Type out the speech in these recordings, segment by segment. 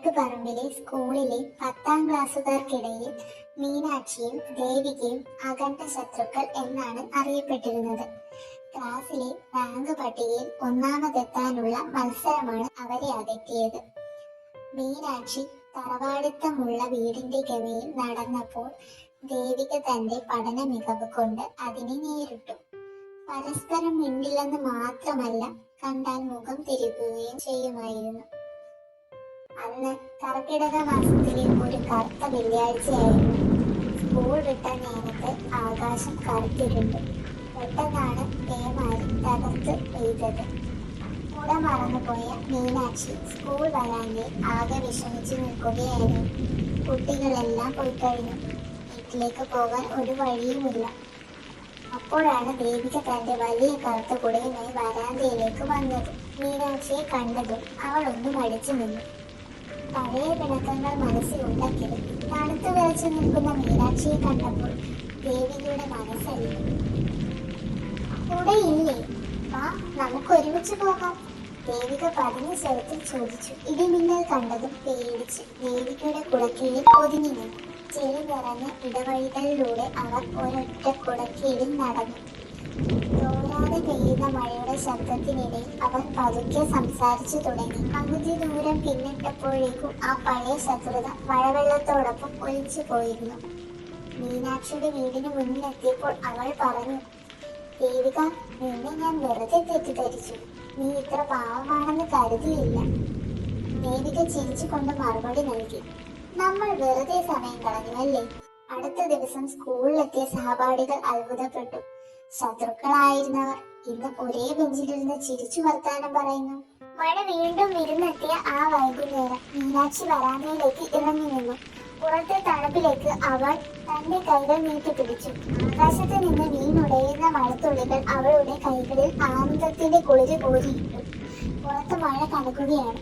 കിഴക്ക് പറമ്പിലെ സ്കൂളിലെ പത്താം ക്ലാസ്സുകാർക്കിടയിൽ മീനാക്ഷിയും ദേവികയും അകണ്ട ശത്രുക്കൾ എന്നാണ് അറിയപ്പെട്ടിരുന്നത്. ക്ലാസ്സിലെ റാങ്ക് പട്ടികയിൽ ഒന്നാമതെത്താനുള്ള മത്സരമാണ് അവരെ അകറ്റിയത്. മീനാക്ഷി തറവാടിത്തമുള്ള വീടിന്റെ ഗവിയിൽ നടന്നപ്പോൾ ദേവിക തന്റെ പഠന മികവ് കൊണ്ട് അതിനെ നേരിട്ടു. പരസ്പരം മിണ്ടില്ലെന്ന് മാത്രമല്ല കണ്ടാൽ മുഖം തിരിക്കുകയും ചെയ്യുമായിരുന്നു. അന്ന് കർക്കിടക മാസത്തിലെ ഒരു കറുത്ത വെള്ളിയാഴ്ചയായിരുന്നു. സ്കൂൾ വിട്ട നേരത്ത് ആകാശം കറുത്തിട്ടുണ്ട് പെട്ടെന്നാണ് പേമാരി തകർത്ത് പെയ്തത്. കൂടെ മറന്നുപോയ മീനാക്ഷി സ്കൂൾ വരാതെ ആകെ വിഷമിച്ചു നിൽക്കുകയായിരുന്നു. കുട്ടികളെല്ലാം പോയി കഴിഞ്ഞു. വീട്ടിലേക്ക് പോകാൻ ഒരു വഴിയുമില്ല. അപ്പോഴാണ് ദേവിക തന്റെ വലിയ കറുത്ത കുടയുമായി വരാന്തയിലേക്ക് വന്നത്. മീനാക്ഷിയെ കണ്ടതും അവൾ ഒന്ന് മടിച്ചു നിന്നു. പഴയ പിണക്കങ്ങൾ മനസ്സിലുണ്ടെങ്കിലും തണുത്തു വിറച്ചു നിൽക്കുന്ന മീനാക്ഷിയെ കണ്ടപ്പോൾ ദേവികയുടെ മനസ്സറിയും ഇല്ലേ? വാ നമുക്ക് ഒരുമിച്ച് പോകാം. ദേവിക പതിഞ്ഞ സ്വരത്തിൽ ചോദിച്ചു. ഇടിമിന്നൽ കണ്ടതും പേടിച്ച് ദേവികയുടെ കുടക്കീഴിൽ ഒതുങ്ങി നിന്നു. ചെളി നിറഞ്ഞ ഇടവഴികളിലൂടെ അവർ ഒരൊറ്റ കുടക്കീഴിൽ നടന്നു. തോരാതെ പെയ്യുന്ന മഴയുടെ ശബ്ദത്തിനിടയിൽ അവർ പതുക്കെ സംസാരിച്ചു തുടങ്ങി. പകുതി ദൂരം പിന്നിട്ടപ്പോഴേക്കും ആ പഴയ ശത്രുത മഴവെള്ളത്തോടൊപ്പം ഒലിച്ചു പോയിരുന്നു. മീനാക്ഷിയുടെ വീടിന് മുന്നിലെത്തിയപ്പോൾ അവൾ പറഞ്ഞു ദേവിക നിന്നെ ഞാൻ വെറുതെ തെറ്റിദ്ധരിച്ചു. നീ ഇത്ര പാവമാണെന്ന് കരുതിയില്ല. ദേവിക ചിരിച്ചുകൊണ്ട് മറുപടി നൽകി നമ്മൾ വെറുതെ സമയം കളഞ്ഞു അല്ലേ? അടുത്ത ദിവസം സ്കൂളിലെത്തിയ സഹപാഠികൾ അത്ഭുതപ്പെട്ടു. ശത്രുക്കളായിരുന്നവർ ഇന്ന് ഒരേ ബെഞ്ചിലിരുന്ന് ചിരിച്ചു വർത്താനം പറയുന്നു. മഴ വീണ്ടും വിരുന്നെത്തിയ ആ വൈകുന്നേരം മീനാക്ഷി വരാന്തയിലേക്ക് ഇറങ്ങി നിന്നു. പുറത്തെ തണുപ്പിലേക്ക് അവൾ തന്റെ കൈകൾ നീട്ടി പിടിച്ചു. ആകാശത്ത് നിന്ന് വീണുടയുന്ന മഴത്തുള്ളികൾ അവളുടെ കൈകളിൽ ആനന്ദത്തിന്റെ കുളിര് കോരിയിട്ടു പുറത്ത് മഴ കനക്കുകയാണ്.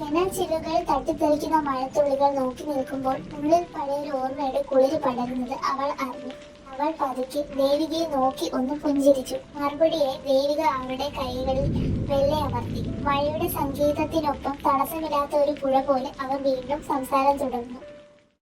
ജനൽ ചില്ലുകൾ തട്ടിത്തെറിക്കുന്ന മഴത്തുള്ളികൾ നോക്കി നിൽക്കുമ്പോൾ ഉള്ളിൽ പഴയൊരു ഓർമ്മയുടെ കുളിര് പടരുന്നത് അവൾ അറിഞ്ഞു. അവൾ പതുക്കെ ദേവികയെ നോക്കി ഒന്ന് പുഞ്ചിരിച്ചു. മറുപടിയായി ദേവിക അവരുടെ കൈകളിൽ വെള്ളെ അമർത്തി. മഴയുടെ സംഗീതത്തിനൊപ്പം തടസ്സമില്ലാത്ത ഒരു പുഴ പോലെ അവർ വീണ്ടും സംസാരം തുടർന്നു.